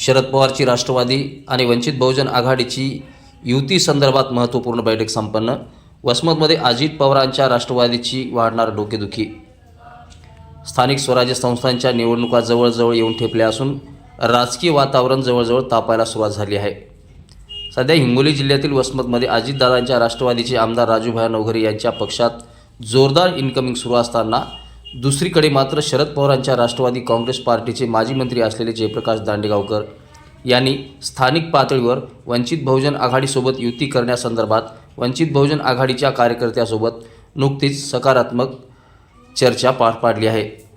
शरद पवारची राष्ट्रवादी आणि वंचित बहुजन आघाडीची युती संदर्भात महत्त्वपूर्ण बैठक संपन्न. वसमतमध्ये अजित पवारांच्या राष्ट्रवादीची वाढणार डोकेदुखी. स्थानिक स्वराज्य संस्थांच्या निवडणुका जवळजवळ येऊन ठेपल्या असून राजकीय वातावरण जवळजवळ तापायला सुरुवात झाली आहे. सध्या हिंगोली जिल्ह्यातील वसमतमध्ये अजितदादांच्या राष्ट्रवादीचे आमदार राजूभाई नवघरे यांच्या पक्षात जोरदार इन्कमिंग सुरू असताना दुसरीकडे मात्र शरद पवारांच्या राष्ट्रवादी काँग्रेस पार्टीचे माजी मंत्री असलेले जयप्रकाश दांडेगावकर यांनी स्थानिक पातळीवर वंचित बहुजन आघाडीसोबत युती करण्यासंदर्भात वंचित बहुजन आघाडीच्या कार्यकर्त्यासोबत नुकतीच सकारात्मक चर्चा पार पाडली आहे.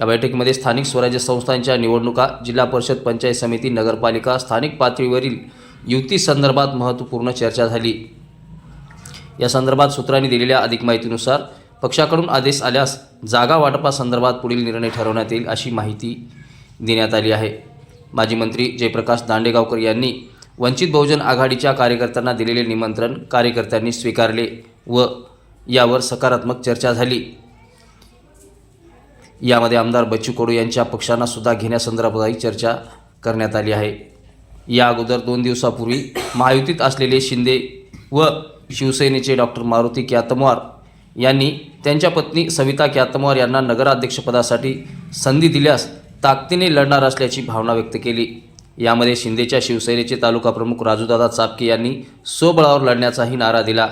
या बैठकीमध्ये स्थानिक स्वराज्य संस्थांच्या निवडणुका जिल्हा परिषद पंचायत समिती नगरपालिका स्थानिक पातळीवरील युती संदर्भात महत्त्वपूर्ण चर्चा झाली. या संदर्भात सूत्रांनी दिलेल्या अधिक माहितीनुसार पक्षाकडून आदेश आल्यास जागा वाटपासंदर्भात पुढील निर्णय ठरवण्यात येईल अशी माहिती देण्यात आली आहे. माजी मंत्री जयप्रकाश दांडेगावकर यांनी वंचित बहुजन आघाडीच्या कार्यकर्त्यांना दिलेले निमंत्रण कार्यकर्त्यांनी स्वीकारले व यावर सकारात्मक चर्चा झाली. यामध्ये आमदार बच्चू कडू यांच्या पक्षांना सुद्धा घेण्यासंदर्भातही चर्चा करण्यात आली आहे. या अगोदर दोन दिवसापूर्वी महायुतीत असलेले शिंदे व शिवसेनेचे डॉक्टर मारुती क्यातमवार यांनी त्यांच्या पत्नी सविता क्यातमवार यांना नगराध्यक्षपदासाठी संधी दिल्यास ताकदीने लढणार असल्याची भावना व्यक्त केली. यामध्ये शिंदेच्या शिवसेनेचे तालुका प्रमुख राजूदादा चापके यांनी स्वबळावर लढण्याचाही नारा दिला.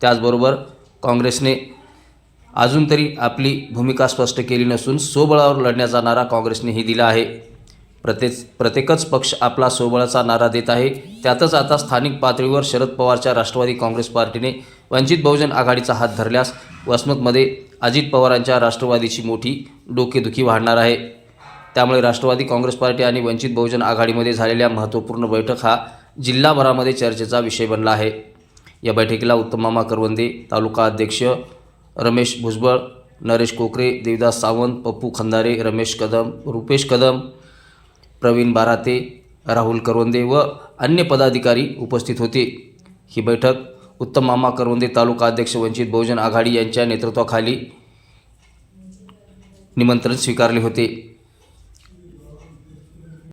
त्याचबरोबर काँग्रेसने अजून तरी आपली भूमिका स्पष्ट केली नसून स्वबळावर लढण्याचा नारा काँग्रेसनेही दिला आहे. प्रत्येक प्रत्येकच पक्ष आपला स्वबळाचा नारा देत आहे. त्यातच आता स्थानिक पातळीवर शरद पवारच्या राष्ट्रवादी काँग्रेस पार्टीने वंचित बहुजन आघाडीचा हात धरल्यास वसमतमध्ये अजित पवारांच्या राष्ट्रवादीची मोठी डोकेदुखी वाढणार आहे. त्यामुळे राष्ट्रवादी काँग्रेस पार्टी आणि वंचित बहुजन आघाडीमध्ये झालेल्या महत्त्वपूर्ण बैठक हा जिल्हाभरामध्ये चर्चेचा विषय बनला आहे. या बैठकीला उत्तमामा करवंदे तालुका अध्यक्ष रमेश भुजबळ नरेश कोकरे देवदास सावंत पप्पू खंदारे रमेश कदम रुपेश कदम प्रवीण बाराते राहुल करवंदे व अन्य पदाधिकारी उपस्थित होते. ही बैठक उत्तम मामा करवंदे तालुका अध्यक्ष वंचित बहुजन आघाडी यांच्या नेतृत्वाखाली निमंत्रण स्वीकारले होते.